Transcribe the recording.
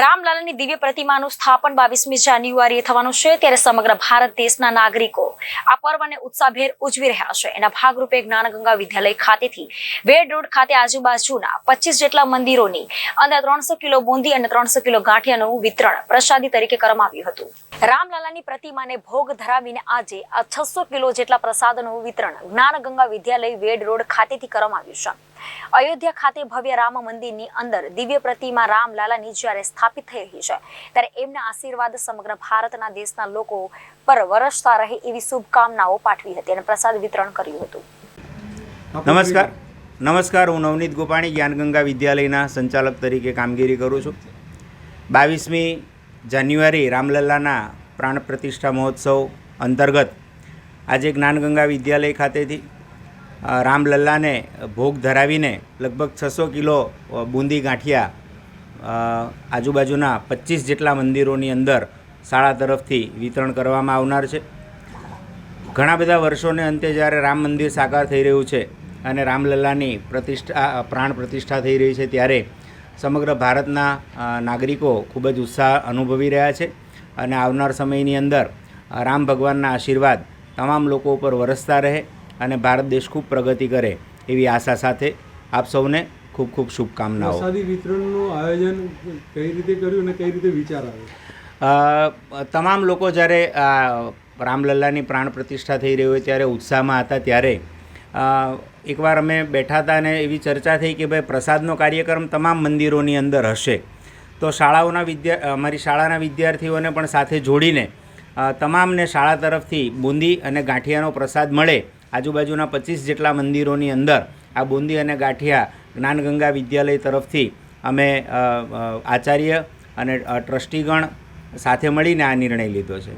રામલાલાની દિવ્ય પ્રતિમાનું સ્થાપન બાવીસમી જાન્યુઆરીએ થવાનું છે, ત્યારે સમગ્ર ભારત દેશના નાગરિકો આ પર્વને ઉત્સાહભેર ઉજવી રહ્યા છે. એના ભાગરૂપે જ્ઞાનગંગા વિદ્યાલય ખાતેથી વેડ રોડ ખાતે આજુબાજુના પચીસ જેટલા મંદિરોની અંદર ત્રણસો કિલો બુંદી અને ત્રણસો કિલો ગાંઠિયાનું વિતરણ પ્રસાદી તરીકે કરવામાં આવ્યું હતું. રામલાલાની પ્રતિમાને ભોગ ધરાવીને આજે આ છસો કિલો જેટલા પ્રસાદનું વિતરણ જ્ઞાનગંગા વિદ્યાલય વેડ રોડ ખાતેથી કરવામાં આવ્યું છે. અયોધ્યા ખાતે ભવ્ય રામ મંદિરની અંદર દિવ્ય પ્રતિમા રામલાલાની જ્યારે સ્થાપિત થઈ રહી છે, ત્યારે એમના આશીર્વાદ સમગ્ર ભારતના દેશના લોકો પર વરસતા રહે એવી શુભકામનાઓ પાઠવી હતી અને પ્રસાદ વિતરણ કર્યું હતું. નમસ્કાર. નમસ્કાર, હું નવનીત ગોપાણી, જ્ઞાનગંગા વિદ્યાલયના સંચાલક તરીકે કામગીરી કરું છું. બાવીસમી જાન્યુઆરી રામલલ્લાના પ્રાણ પ્રતિષ્ઠા મહોત્સવ અંતર્ગત આજે જ્ઞાનગંગા વિદ્યાલય ખાતેથી રામલલ્લાને ભોગ ધરાવીને લગભગ છસો કિલો બુંદી ગાંઠિયા આજુબાજુના પચીસ જેટલા મંદિરોની અંદર શાળા તરફથી વિતરણ કરવામાં આવનાર છે. ઘણા બધા વર્ષોને અંતે જ્યારે રામ મંદિર સાકાર થઈ રહ્યું છે અને રામલલ્લાની પ્રતિષ્ઠા પ્રાણ પ્રતિષ્ઠા થઈ રહી છે ત્યારે સમગ્ર ભારતના નાગરિકો ખૂબ જ ઉત્સાહ અનુભવી રહ્યા છે અને આવનાર સમયની અંદર રામ ભગવાનના આશીર્વાદ તમામ લોકો ઉપર વરસતા રહે. અને ભારત દેશ ખૂબ પ્રગતિ કરે એવી આશા સાથે આપ સૌને ખૂબ ખૂબ શુભકામનાઓ. પ્રસાદી વિતરણનું આયોજન કઈ રીતે કર્યું અને કઈ રીતે વિચાર આવ્યો? તમામ લોકો જ્યારે રામલલ્લાની પ્રાણ પ્રતિષ્ઠા થઈ રહી હોય ત્યારે ઉત્સાહમાં હતા ત્યારે એકવાર અમે બેઠા હતા અને એવી ચર્ચા થઈ કે ભાઈ પ્રસાદનો કાર્યક્રમ તમામ મંદિરોની અંદર હશે તો શાળાઓના વિદ્યા અમારી શાળાના વિદ્યાર્થીઓને પણ સાથે જોડીને તમામને શાળા તરફથી બુંદી અને ગાંઠિયાનો પ્રસાદ મળે આજુબાજુના પચીસ જેટલા મંદિરોની અંદર આ બુંદી અને ગાંઠિયા જ્ઞાનગંગા વિદ્યાલય તરફથી અમે આચાર્ય અને ટ્રસ્ટીગણ સાથે મળીને આ નિર્ણય લીધો છે.